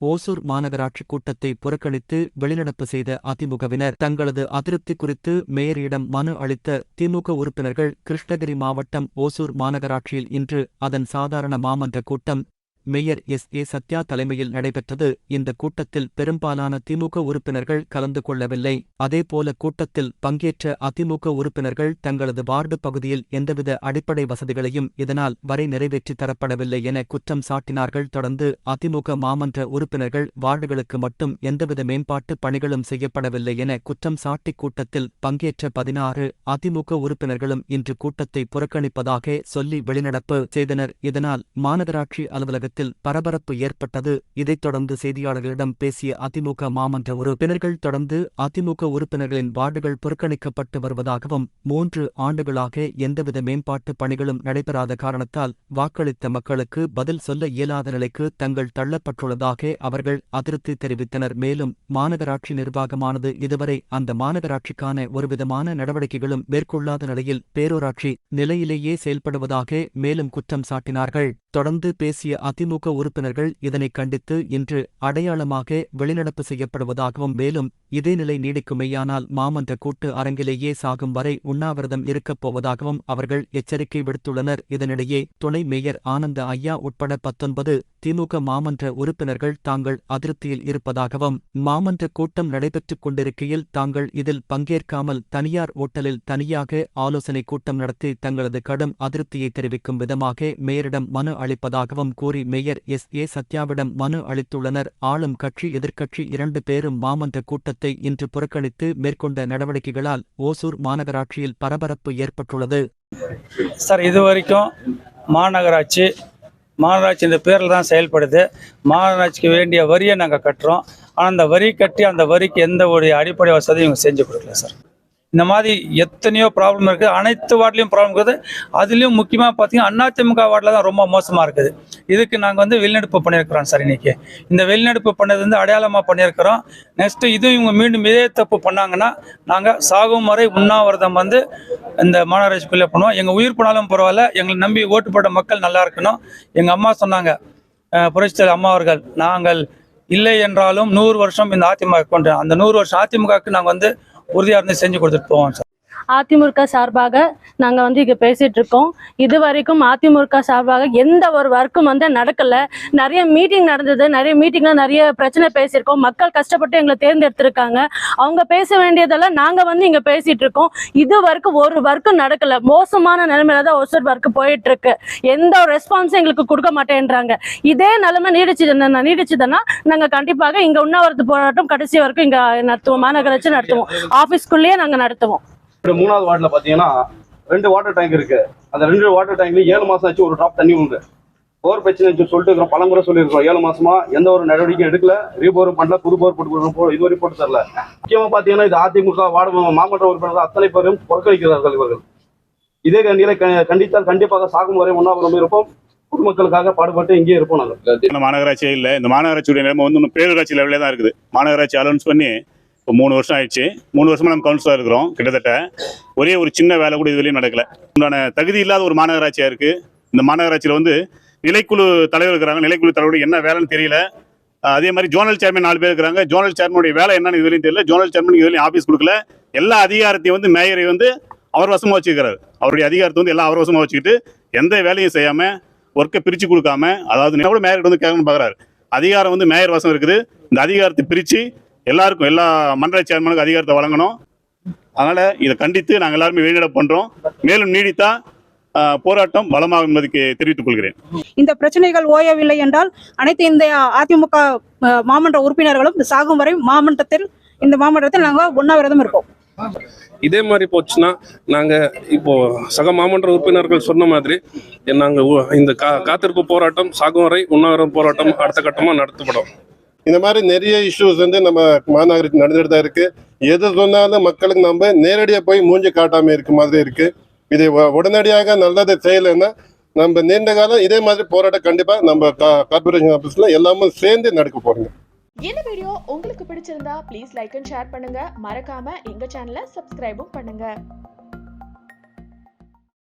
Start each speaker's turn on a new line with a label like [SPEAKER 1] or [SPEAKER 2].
[SPEAKER 1] ஓசூர் மாநகராட்சி கூட்டத்தை புறக்கணித்து வெளிநடப்பு செய்த அதிமுகவினர் தங்களது அதிருப்தி குறித்து மேயரிடம் மனு அளித்த திமுக உறுப்பினர்கள் கிருஷ்ணகிரி மாவட்டம் ஓசூர் மாநகராட்சியில் இன்று அதன் சாதாரண மாமன்ற கூட்டம் மேயர் எஸ். ஏ. சத்யா தலைமையில் நடைபெற்றது. இந்த கூட்டத்தில் பெரும்பாலான திமுக உறுப்பினர்கள் கலந்து கொள்ளவில்லை. அதேபோல கூட்டத்தில் பங்கேற்ற அதிமுக உறுப்பினர்கள் தங்களது வார்டு பகுதியில் எந்தவித அடிப்படை வசதிகளையும் இதனால் வரை நிறைவேற்றி தரப்படவில்லை என குற்றம் சாட்டினார்கள். தொடர்ந்து அதிமுக மாமன்ற உறுப்பினர்கள் வார்டுகளுக்கு மட்டும் எந்தவித மேம்பாட்டு பணிகளும் செய்யப்படவில்லை என குற்றம் சாட்டி கூட்டத்தில் பங்கேற்ற பதினாறு அதிமுக உறுப்பினர்களும் இன்று கூட்டத்தை புறக்கணிப்பதாக சொல்லி வெளிநடப்பு செய்தனர். இதனால் மாநகராட்சி அலுவலகத்தில் பரபரப்பு ஏற்பட்டது. இதைத் தொடர்ந்து செய்தியாளர்களிடம் பேசிய அதிமுக மாமன்ற உறுப்பினர்கள் தொடர்ந்து அதிமுக உறுப்பினர்களின் வார்டுகள் புறக்கணிக்கப்பட்டு வருவதாகவும் மூன்று ஆண்டுகளாக எந்தவித மேம்பாட்டு பணிகளும் நடைபெறாத காரணத்தால் வாக்களித்த மக்களுக்கு பதில் சொல்ல இயலாத நிலைக்கு தங்கள் தள்ளப்பட்டுள்ளதாக அவர்கள் அதிருப்தி தெரிவித்தனர். மேலும் மாநகராட்சி நிர்வாகமானது இதுவரை அந்த மாநகராட்சிக்கான ஒருவிதமான நடவடிக்கைகளும் மேற்கொள்ளாத நிலையில் பேரூராட்சி நிலையிலேயே செயல்படுவதாக மேலும் குற்றம் சாட்டினார்கள். தொடர்ந்து பேசிய அதிமுக உறுப்பினர்கள் இதனை கண்டித்து இன்று அடையாளமாக வெளிநடப்பு செய்யப்படுவதாகவும் மேலும் இதே நிலை நீடிக்குமேயானால் மாமன்ற கூட்டு அரங்கிலேயே சாகும் வரை உண்ணாவிரதம் இருக்கப் போவதாகவும் அவர்கள் எச்சரிக்கை விடுத்துள்ளனர். இதனிடையே துணை மேயர் ஆனந்த ஐயா உட்பட பத்தொன்பது திமுக மாமன்ற உறுப்பினர்கள் தாங்கள் அதிருப்தியில் இருப்பதாகவும் மாமன்ற கூட்டம் நடைபெற்றுக் கொண்டிருக்கையில் தாங்கள் இதில் பங்கேற்காமல் தனியார் ஓட்டலில் தனியாக ஆலோசனை கூட்டம் நடத்தி தங்களது கடும் அதிருப்தியை தெரிவிக்கும் விதமாக மேயரிடம் மனு அளிப்பதாகவும் கூறி மேயர் எஸ். ஏ. சத்யாவிடம் மனு அளித்துள்ளனர். ஆளும் கட்சி எதிர்க்கட்சி இரண்டு பேரும் மாமன்ற கூட்டத்தை இன்று புறக்கணித்து மேற்கொண்ட நடவடிக்கைகளால் ஓசூர் மாநகராட்சியில் பரபரப்பு ஏற்பட்டுள்ளது.
[SPEAKER 2] சார் இதுவரைக்கும் மாநகராட்சி மாநகராட்சி இந்த பேரில் தான் செயல்படுது. மாநகராட்சிக்கு வேண்டிய வரியை நாங்கள் கட்டுறோம். ஆனால் அந்த வரி கட்டி அந்த வரிக்கு எந்த ஒரு அடிப்படை வசதியும் இவங்க செஞ்சு கொடுக்கல சார். இந்த மாதிரி எத்தனையோ ப்ராப்ளம் இருக்குது அனைத்து வார்டுலையும் ப்ராப்ளம் இருக்குது. அதுலேயும் முக்கியமாக பார்த்தீங்கன்னா அதிமுக வார்டில் தான் ரொம்ப மோசமாக இருக்குது. இதுக்கு நாங்கள் வந்து வெளிநடப்பு பண்ணியிருக்கிறோம் சார் இன்னைக்கு. இந்த வெளிநடப்பு பண்ணது வந்து அடையாளமாக பண்ணியிருக்கிறோம். நெக்ஸ்ட்டு இதுவும் இவங்க மீண்டும் இதே தப்பு பண்ணாங்கன்னா நாங்கள் சாகும் வரை உண்ணாவிரதம் வந்து இந்த மாநகராட்சிக்குள்ளே பண்ணுவோம். எங்கள் உயிர் போனாலும் பரவாயில்ல எங்களை நம்பி ஓட்டு போட்ட மக்கள் நல்லா இருக்கணும். எங்கள் அம்மா சொன்னாங்க அஹ், புரட்சித்தலைவர் அம்மா அவர்கள் நாங்கள் இல்லை என்றாலும் நூறு வருஷம் இந்த அதிமுக கொண்டு அந்த நூறு வருஷம் அதிமுகவுக்கு நாங்கள் வந்து உறுதியாக இருந்து செஞ்சு கொடுத்துட்டு போவோம் சார்
[SPEAKER 3] அதிமுக சார்பாக நாங்கள் வந்து இங்கே பேசிகிட்டு இருக்கோம். இது வரைக்கும் அதிமுக சார்பாக எந்த ஒரு ஒர்க்கும் வந்து நடக்கலை. நிறைய மீட்டிங் நடந்தது. நிறைய மீட்டிங்கில் நிறைய பிரச்சனை பேசியிருக்கோம். மக்கள் கஷ்டப்பட்டு எங்களை தேர்ந்தெடுத்திருக்காங்க. அவங்க பேச வேண்டியதெல்லாம் நாங்கள் வந்து இங்கே பேசிகிட்டு இருக்கோம். இது வரைக்கும் ஒரு ஒர்க்கும் நடக்கல. மோசமான நிலைமையில தான் ஒசூர் ஒர்க் போயிட்டுருக்கு எந்த ஒரு ரெஸ்பான்ஸும் எங்களுக்கு கொடுக்க மாட்டேன்றாங்க. இதே நிலைமை நீடிச்சதுன்னா நீடிச்சதுன்னா நாங்கள் கண்டிப்பாக இங்கே உண்ணாவிரத்து போராட்டம் கடைசி வரைக்கும் இங்கே நடத்துவோம். மாநகராட்சி நடத்துவோம். ஆஃபீஸ்க்குள்ளேயே நாங்கள் நடத்துவோம்.
[SPEAKER 4] இப்ப மூணாவது வார்டில் பாத்தீங்கன்னா ரெண்டு வாட்டர் டேங்க் இருக்கு. அந்த ரெண்டு வாட்டர் டேங்க்ல ஏழு மாசம் ஆச்சு ஒரு ட்ராப் தண்ணி உண்டு. போர் பிரச்சனை சொல்லிட்டு இருக்கிறோம். பலமுறை சொல்லியிருக்கோம் ஏழு மாசமா எந்த ஒரு நடவடிக்கையும் எடுக்கல. ரீபோரும் பண்ணல புது போர் போட்டு கொடுக்கணும் போ- இதுவரை போட்டு தரல. முக்கியமா பாத்தீங்கன்னா இது அதிமுக வார்டு மாமன்ற உறுப்பினர்கள் அத்தனை பேரும் புறக்கணிக்கிறார்கள் இவர்கள். இதே நிலை க- கண்டித்தால் கண்டிப்பாக சாகும் வரை உண்ணாவிரதம் இருப்போம். பொதுமக்களுக்காக பாடுபட்டு இங்கேயே இருப்போம் நாங்கள்
[SPEAKER 5] இந்த மாநகராட்சியே இல்லை. இந்த மாநகராட்சியுடைய நிலைமை வந்து பேரூராட்சி லெவலே தான் இருக்குது. மாநகராட்சி அலௌன்ஸ் பண்ணி இப்போ மூணு வருஷம் ஆயிடுச்சு. மூணு வருஷமா நம்ம கவுன்சிலர் இருக்கிறோம் கிட்டத்தட்ட. ஒரே ஒரு சின்ன வேலை கூட இதுவரையும் நடக்கல. உண்டான தகுதி இல்லாத ஒரு மாநகராட்சியாக இருக்குது இந்த மாநகராட்சியில் வந்து நிலைக்குழு தலைவர் இருக்கிறாங்க. நிலைக்குழு தலைவருடைய என்ன வேலைன்னு தெரியல. அதே மாதிரி ஜோனல் சேர்மன் நாலு பேர் இருக்கிறாங்க. ஜோனல் சேர்மனுடைய வேலை என்னன்னு இதுவரையும் தெரியல. ஜோனல் சேர்மன் இதுவரையும் ஆஃபீஸ் கொடுக்கல. எல்லா அதிகாரத்தையும் வந்து மேயரை வந்து அவர் வசமாக வச்சுக்கிறாரு. அவருடைய அதிகாரத்தை வந்து எல்லாம் அவர் வசமாக வச்சுக்கிட்டு எந்த வேலையும் செய்யாமல் ஒர்க்கை பிரித்து கொடுக்காம அதாவது கூட மேயர்கிட்ட வந்து கேட்கணும்னு பார்க்குறாரு அதிகாரம் வந்து மேயர் வசம் இருக்குது. இந்த அதிகாரத்தை பிரித்து எல்லாருக்கும் எல்லா மண்டல சேர்மனுக்கும் அதிகாரத்தை வழங்கணும். அதனால் இதை கண்டித்து நாங்கள் எல்லாருமே வெளியிட பண்ணுறோம் மேலும் நீடித்தா போராட்டம் பலமாகும் என்பதுக்கு தெரிவித்துக் கொள்கிறேன்.
[SPEAKER 6] இந்த பிரச்சனைகள் ஓயவில்லை என்றால் அனைத்து இந்த அதிமுக மாமன்ற உறுப்பினர்களும் இந்த சாகும் வரை மாமன்றத்தில் இந்த மாமன்றத்தில் நாங்கள் உண்ணாவிரதம் இருப்போம்.
[SPEAKER 7] இதே மாதிரி போச்சுன்னா நாங்கள் இப்போ சக மாமன்ற உறுப்பினர்கள் சொன்ன மாதிரி நாங்கள் இந்த கா காத்திருப்பு போராட்டம் சாகும் வரை உண்ணாவிரதம் போராட்டம் அடுத்த கட்டமாக நடத்தப்படும்.
[SPEAKER 8] இந்த மாதிரி நிறைய இஷ்யூஸ் வந்து நம்ம மாநகராட்சி நடந்துட்டு தான் இருக்கு. எது சொன்னாலும் மக்களுக்கு நம்ம நேரடியாக போய் மூஞ்சி காட்டாமல் இருக்க மாதிரி இருக்கு. இது உடனடியாக நல்லதை செய்யலைன்னா நம்ம நீண்ட காலம் இதே மாதிரி போராட்டம் கண்டிப்பா நம்ம கார்பரேஷன் ஆஃபீஸில் எல்லாமே சேர்ந்து நடக்க போறோங்க.
[SPEAKER 9] இந்த வீடியோ உங்களுக்கு பிடிச்சிருந்தா ப்ளீஸ் லைக் அண்ட் ஷேர் பண்ணுங்க. மறக்காம எங்க சேனலை சப்ஸ்கிரைபும் பண்ணுங்க.